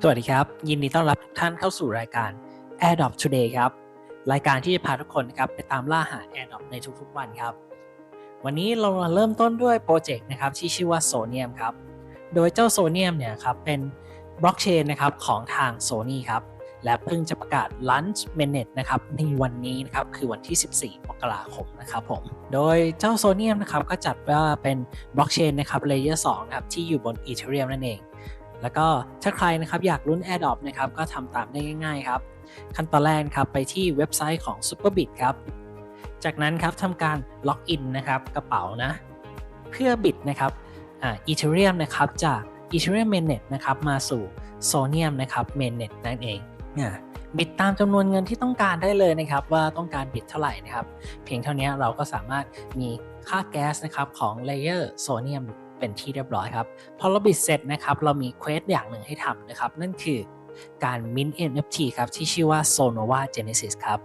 สวัสดีครับ ยินดีต้อนรับทุกท่านเข้าสู่รายการ AirDrop Today ครับ รายการที่จะพาทุกคนนะครับไปตามล่าหา AirDrop ในทุกๆวันครับ วันนี้เรามาเริ่มต้นด้วยโปรเจกต์นะครับที่ชื่อว่า Sonium ครับ โดยเจ้า Sonium เนี่ยครับเป็นบล็อกเชนนะครับของทาง Sony ครับ และเพิ่งจะประกาศ Launch Mainnet นะครับในวันนี้นะครับคือวันที่ 14มกราคมนะครับผม โดยเจ้า Sonium นะครับก็จัดว่าเป็นบล็อกเชนนะครับ Layer 2นะครับที่อยู่บน Ethereum นั่นเอง แล้วก็ถ้าใครนะครับอยากลุ้น AirDrop นะครับก็ทำตามได้ง่ายๆครับ ขั้นตอนแรกครับไปที่เว็บไซต์ของ Superbit ครับ จากนั้นครับทำการล็อกอินนะครับกระเป๋านะ เพื่อบิดนะครับอ่า Ethereum นะครับจาก Ethereum Mainnet นะครับมาสู่ Sonium นะครับ Mainnet นั่นเองอ่าบิดตามจำนวนเงินที่ต้องการได้เลยนะครับ ว่าต้องการบิดเท่าไหร่นะครับ เพียงเท่านี้เราก็สามารถมีค่าแก๊สนะครับของ Layer Sonium เป็นที่เรียบร้อยครับพอเราบิดเสร็จนะครับเรามีเควสอย่างหนึ่งให้ทำนะครับ นั่นคือการ mint NFT ครับที่ชื่อว่า Sonova Genesis ครับ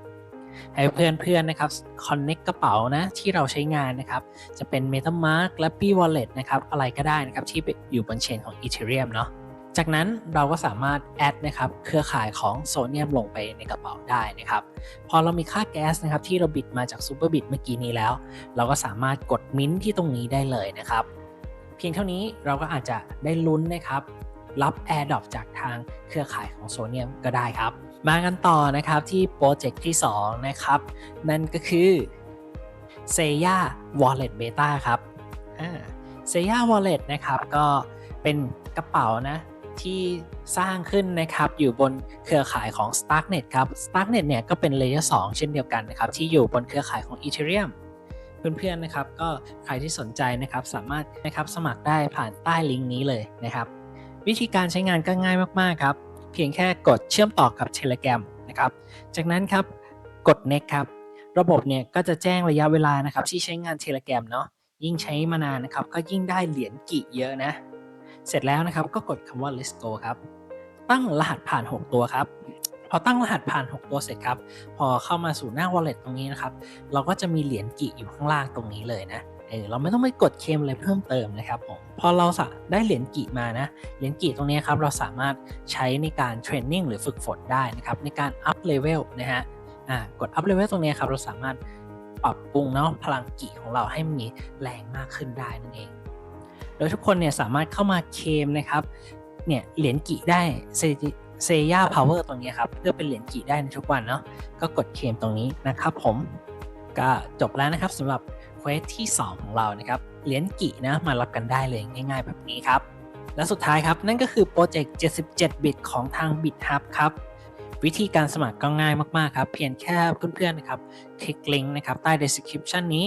ให้เพื่อนๆนะครับ connect กระเป๋านะที่เราใช้งานนะครับ จะเป็น MetaMask และ B Wallet นะครับอะไรก็ได้นะครับที่อยู่บนเชนของ Ethereum เนาะจากนั้นเราก็สามารถแอดนะครับเครือข่ายของ Sonium ลงไปในกระเป๋าได้นะครับ พอเรามีค่าแก๊สนะครับที่เราบิดมาจาก Superbit เมื่อกี้นี้แล้ว เราก็สามารถกดมิ้นที่ตรงนี้ได้เลยนะครับ เพียงเท่านี้เราก็อาจจะได้ลุ้นนะครับ รับ AirDrop จากทางเครือข่ายของ Sony ก็ได้ครับ มากันต่อนะครับที่โปรเจกต์ที่ 2 นะครับ นั่นก็คือ s e y a Wallet Beta ครับเซย่า Wallet นะครับก็เป็นกระเป๋านะที่สร้างขึ้นนะครับอยู่บนเครือข่ายของ Starknet ครับ Starknet เนี่ยก็เป็น Layer 2เช่นเดียวกันนะครับที่อยู่บนเครือข่ายของ Ethereum เพื่อนๆนะครับก็ใครที่สนใจนะครับสามารถนะครับสมัครได้ผ่านใต้ลิงก์นี้เลยนะครับ วิธีการใช้งานก็ง่ายมากๆครับ เพียงแค่กดเชื่อมต่อกับ Telegram นะครับจากนั้นครับกด next ครับระบบเนี่ยก็จะแจ้งระยะเวลานะครับที่ใช้งาน Telegram เนาะยิ่งใช้มานานนะครับก็ยิ่งได้เหรียญกิเยอะนะ เสร็จแล้วนะครับก็กดคำว่า let's go ครับตั้งรหัสผ่าน 6 ตัวครับ พอตั้งรหัสผ่าน 6 ตัวเสร็จครับ พอเข้ามาสู่หน้า wallet ตรงนี้นะครับ เราก็จะมีเหรียญกิอยู่ข้างล่างตรงนี้เลยนะเออเราไม่ต้องไปกดเคมอะไรเพิ่มเติมนะครับผมพอเราได้เหรียญกิมานะเหรียญกิตรงนี้ครับเราสามารถใช้ในการเทรนนิ่งหรือฝึกฝนได้นะครับในการอัพเลเวลนะฮะอ่ากดอัพเลเวลตรงนี้ครับเราสามารถปรับปรุงเนาะพลังกิของเราให้มีแรงมากขึ้นได้นั่นเอง โดยทุกคนเนี่ยสามารถเข้ามาเคมนะครับเนี่ยเหรียญกิได้ เซย่าพาวเวอร์ตรงนี้ครับเพื่อเป็นเหรียญกิได้ในทุกวันเนาะก็กดเคมตรงนี้นะครับผมก็จบแล้วนะครับสำหรับเควสที่ 2 ของเรานะครับเหรียญกินะมารับกันได้เลยง่าย ๆ แบบนี้ครับ และสุดท้ายครับนั่นก็คือโปรเจกต์ 77 บิตของทาง BitHub ครับวิธีการสมัครก็ง่ายมากๆครับ เพียงแค่เพื่อนๆนะครับคลิกลิงก์นะครับใต้ description นี้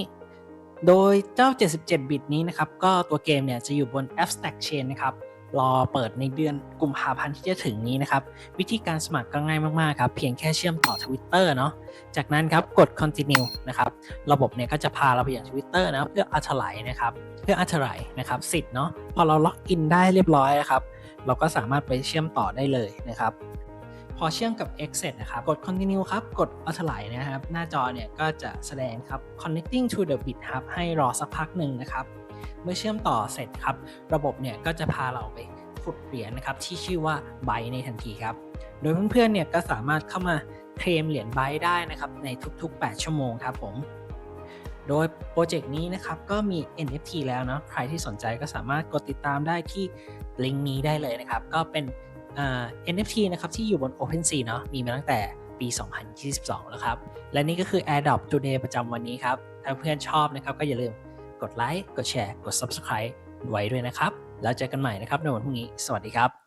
โดยเจ้า 77 บิตนี้นะครับก็ตัวเกมเนี่ยจะอยู่บน Abstract Chain นะครับ รอเปิดในเดือนกุมภาพันธ์ที่จะถึงนี้นะครับ วิธีการสมัครก็ง่ายมากๆครับ เพียงแค่เชื่อมต่อ Twitter เนาะจากนั้นครับกด continue นะครับ ระบบเนี่ยก็จะพาเราไปอย่าง Twitter นะเพื่ออัธไลนะครับ เพื่ออัธไลนะครับสิทธิ์เนาะพอเราล็อกอินได้เรียบร้อยนะครับ เราก็สามารถไปเชื่อมต่อได้เลยนะครับพอเชื่อมกับ X เสร็จนะครับ กด continue ครับ กดอัธไลนะครับ หน้าจอเนี่ยก็จะแสดงครับ connecting to the bit hub ให้รอสักพักหนึ่งนะครับ เมื่อเชื่อมต่อเสร็จครับ ระบบเนี่ยก็จะพาเราไปขุดเหรียญนะครับที่ชื่อว่าไบในทันทีครับ โดยเพื่อนๆเนี่ยก็สามารถเข้ามาเคลมเหรียญไบได้นะครับในทุก ๆ 8 ชั่วโมงครับผมโดยโปรเจกต์นี้นะครับก็มี NFT แล้วเนาะใครที่สนใจก็สามารถกดติดตามได้ที่ลิงก์นี้ได้เลยนะครับ ก็เป็น NFT นะครับที่อยู่บน OpenSea เนาะมีมาตั้งแต่ปี 2022 แล้วครับ และนี่ก็คือ AirDrop Today ประจำวันนี้ครับ ถ้าเพื่อนชอบนะครับก็อย่าลืม กดไลค์ กดแชร์ กด Subscribe ไว้ด้วยนะครับ แล้วเจอกันใหม่นะครับในวันพรุ่งนี้ สวัสดีครับ